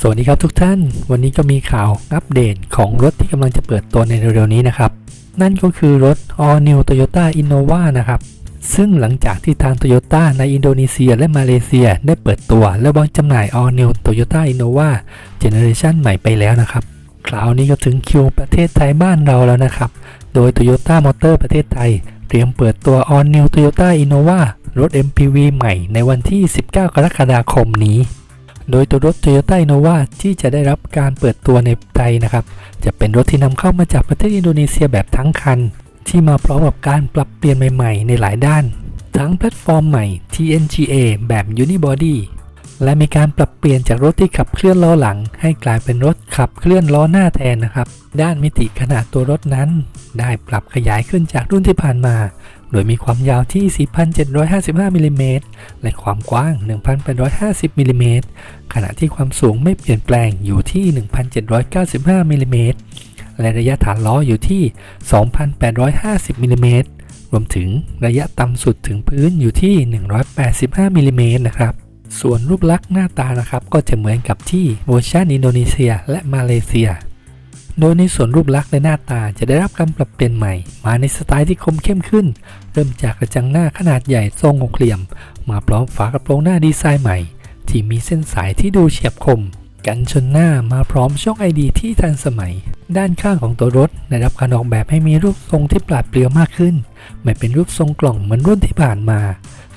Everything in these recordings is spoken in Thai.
สวัสดีครับทุกท่าน วันนี้ก็มีข่าวอัปเดตของรถที่กำลังจะเปิดตัวในเร็วๆนี้นะครับ นั่นก็คือรถ All New Toyota Innova นะครับ ซึ่งหลังจากที่ทาง Toyota ในอินโดนีเซียและมาเลเซียได้เปิดตัว และวางจำหน่าย All New Toyota Innova Generation ใหม่ไปแล้วนะครับ คราวนี้ก็ถึงคิวประเทศไทยบ้านเราแล้วนะครับ โดย Toyota Motor ประเทศไทย เตรียมเปิดตัว All New Toyota Innova รถ MPV ใหม่ในวันที่ 19 กรกฎาคมนี้ โดยตัวรถ Toyota Innova ที่จะได้รับการเปิดตัวในไทยนะครับ จะเป็นรถที่นำเข้ามาจากประเทศอินโดนีเซียแบบทั้งคัน ที่มาพร้อมกับการปรับเปลี่ยนใหม่ๆ ในหลายด้าน ทั้งแพลตฟอร์มใหม่ TNGA แบบ Unibody และมีการปรับเปลี่ยนจากรถที่ขับเคลื่อนล้อหลัง ให้กลายเป็นรถขับเคลื่อนล้อหน้าแทนนะครับ ด้านมิติขนาดตัวรถนั้น ได้ปรับขยายขึ้นจากรุ่นที่ผ่านมา โดยมีความยาวที่ 4,755มิลลิเมตรและความกว้าง 1,850มิลลิเมตรขณะที่ความสูงไม่เปลี่ยนแปลงอยู่ที่ 1,795มิลลิเมตรและระยะฐานล้ออยู่ที่ 2,850มิลลิเมตรรวมถึงระยะต่ำสุดถึงพื้นอยู่ที่ 185มิลลิเมตรนะครับส่วนรูปลักษณ์หน้าตานะครับก็จะเหมือนกับที่เวอร์ชันอินโดนีเซียและมาเลเซีย โดยในส่วนรูปลักษณ์และหน้าตาจะได้รับการปรับเปลี่ยนใหม่ มาในสไตล์ที่คมเข้มขึ้น เริ่มจากกระจังหน้าขนาดใหญ่ทรงหกเหลี่ยม มาพร้อมฝากระโปรงหน้าดีไซน์ใหม่ ที่มีเส้นสายที่ดูเฉียบคม กันชนหน้ามาพร้อมช่องไอดีที่ทันสมัย ด้านข้างของตัวรถได้รับการออกแบบให้มีรูปทรงที่ปราดเปรียวมากขึ้น ไม่เป็นรูปทรงกล่องเหมือนรุ่นที่ผ่านมา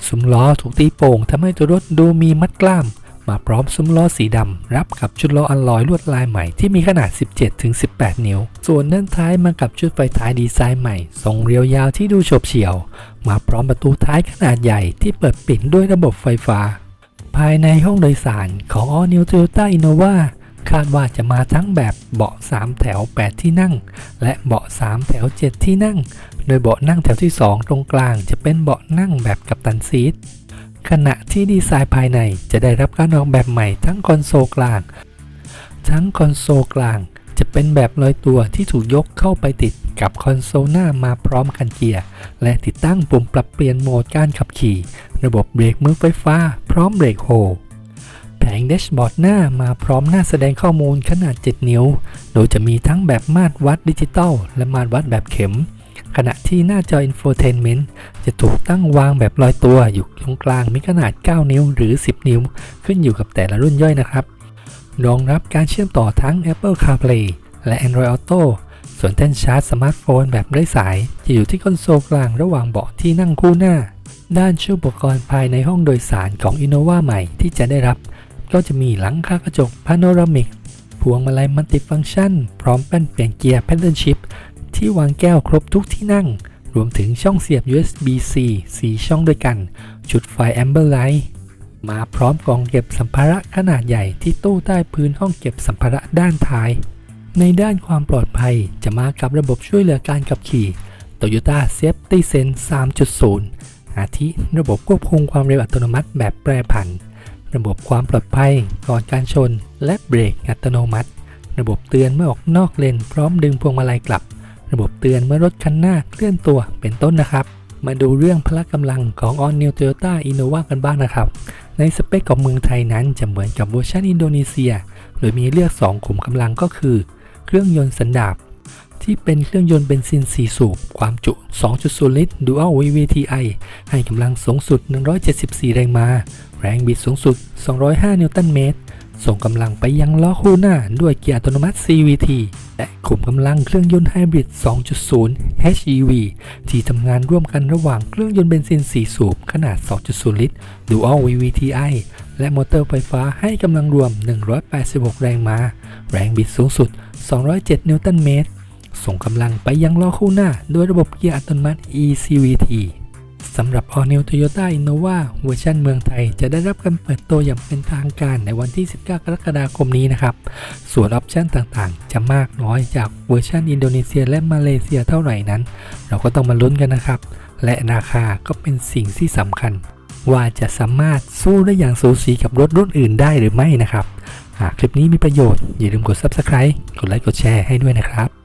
ซุ้มล้อถูกตีโป่งทำให้ตัวรถดูมีมัดกล้าม มาพร้อมซุ้มล้อสีดำรับกับชุดล้ออัลลอยลวดลายใหม่ที่มีขนาด 17-18 นิ้ว ส่วนด้านท้ายมากับชุดไฟท้ายดีไซน์ใหม่ ทรงเรียวยาวที่ดูโฉบเฉี่ยว มาพร้อมประตูท้ายขนาดใหญ่ที่เปิดปิดด้วยระบบไฟฟ้า ภายในห้องโดยสารของ All New Toyota Innova คาดว่าจะมาทั้งแบบเบาะ 3 แถว 8 ที่นั่ง และเบาะ 3 แถว 7 ที่นั่ง โดยเบาะนั่งแถวที่ 2 ตรงกลางจะเป็นเบาะนั่งแบบกัปตันซีท ขณะที่ดีไซน์ภายในจะได้รับการออกแบบใหม่ทั้งคอนโซลกลาง ทั้งคอนโซลกลางจะเป็นแบบลอยตัวที่ถูกยกเข้าไปติดกับคอนโซลหน้ามาพร้อมกันเกียร์ และติดตั้งปุ่มปรับเปลี่ยนโหมดการขับขี่ ระบบเบรกมือไฟฟ้า พร้อมเบรกโฮลแผงแดชบอร์ดหน้ามาพร้อมหน้าแสดงข้อมูลขนาด 7 นิ้ว โดยจะมีทั้งแบบมาตรวัดดิจิตอลและมาตรวัดแบบเข็ม ขณะที่หน้าจอ Infotainment จะถูกตั้งวางแบบลอยตัวอยู่ตรงกลางมีขนาด 9 นิ้วหรือ 10 นิ้ว ขึ้นอยู่กับแต่ละรุ่นย่อยนะครับ รองรับการเชื่อมต่อทั้ง Apple CarPlay และ Android Auto ส่วนแท่นชาร์จสมาร์ทโฟนแบบไร้สาย จะอยู่ที่คอนโซลกลางระหว่างเบาะที่นั่งคู่หน้า ด้านชุดอุปกรณ์ภายในห้องโดยสารของ Innova ใหม่ที่จะได้รับ ก็จะมีหลังคากระจกพาโนรามิกพวงมาลัยมัลติฟังก์ชัน พร้อมแป้นเปลี่ยนเกียร์ Pattern Shift ที่ ที่วางแก้วครบทุกที่นั่ง รวมถึงช่องเสียบ USB-C 4 ช่องด้วยกัน จุดไฟ Amber Light มาพร้อมกล่องเก็บสัมภาระขนาดใหญ่ที่ตู้ใต้พื้นห้องเก็บสัมภาระด้านท้าย ในด้านความปลอดภัยจะมากับระบบช่วยเหลือการขับขี่ Toyota Safety Sense 3.0 อาทิระบบควบคุมความเร็วอัตโนมัติแบบแปรผัน ระบบความปลอดภัยก่อนการชน และเบรกอัตโนมัติ ระบบเตือนเมื่อออกนอกเลนพร้อมดึงพวงมาลัยกลับ ระบบเตือนเมื่อรถคันหน้าเคลื่อนตัวเป็นต้นนะครับ มาดูเรื่องพละกำลังของ All New Toyota Innova กันบ้างนะครับ ในสเปคของเมืองไทยนั้นจะเหมือนกับเวอร์ชันอินโดนีเซีย โดยมีเลือก2ขุมกำลังก็คือ เครื่องยนต์สันดาปที่เป็นเครื่องยนต์เบนซิน 4 สูบ ความจุ 2.0 ลิตร Dual VVTi ให้กำลังสูงสุด 174 แรงม้า แรงบิดสูงสุด 205 นิวตันเมตร ส่งกำลังไปยังล้อคู่หน้าด้วยเกียร์อัตโนมัติ CVT และขุมกำลังเครื่องยนต์ไฮบริด 2.0 HEV ที่ทำงานร่วมกันระหว่างเครื่องยนต์เบนซิน 4 สูบ ขนาด 2.0 ลิตร Dual VVTi และมอเตอร์ไฟฟ้าให้กำลังรวม 186 แรงม้า แรงบิดสูงสุด 207 นิวตันเมตร ส่งกำลังไปยังล้อคู่หน้าด้วยระบบเกียร์อัตโนมัติ eCVT สำหรับ All New Toyota Innova เวอร์ชันเมืองไทย จะได้รับการเปิดตัวอย่างเป็นทางการในวันที่ 19 กรกฎาคมนี้นะครับ ส่วนออปชันต่างๆ จะมากน้อยจากเวอร์ชันอินโดนีเซียและมาเลเซียเท่าไหร่นั้น เราก็ต้องมาลุ้นกันนะครับ และราคาก็เป็นสิ่งที่สำคัญ ว่าจะสามารถสู้ได้อย่างสูสีกับรถรุ่นอื่นได้หรือไม่นะครับ หากคลิปนี้มีประโยชน์อย่าลืมกด Subscribe กดไลค์กดแชร์ให้ด้วยนะครับ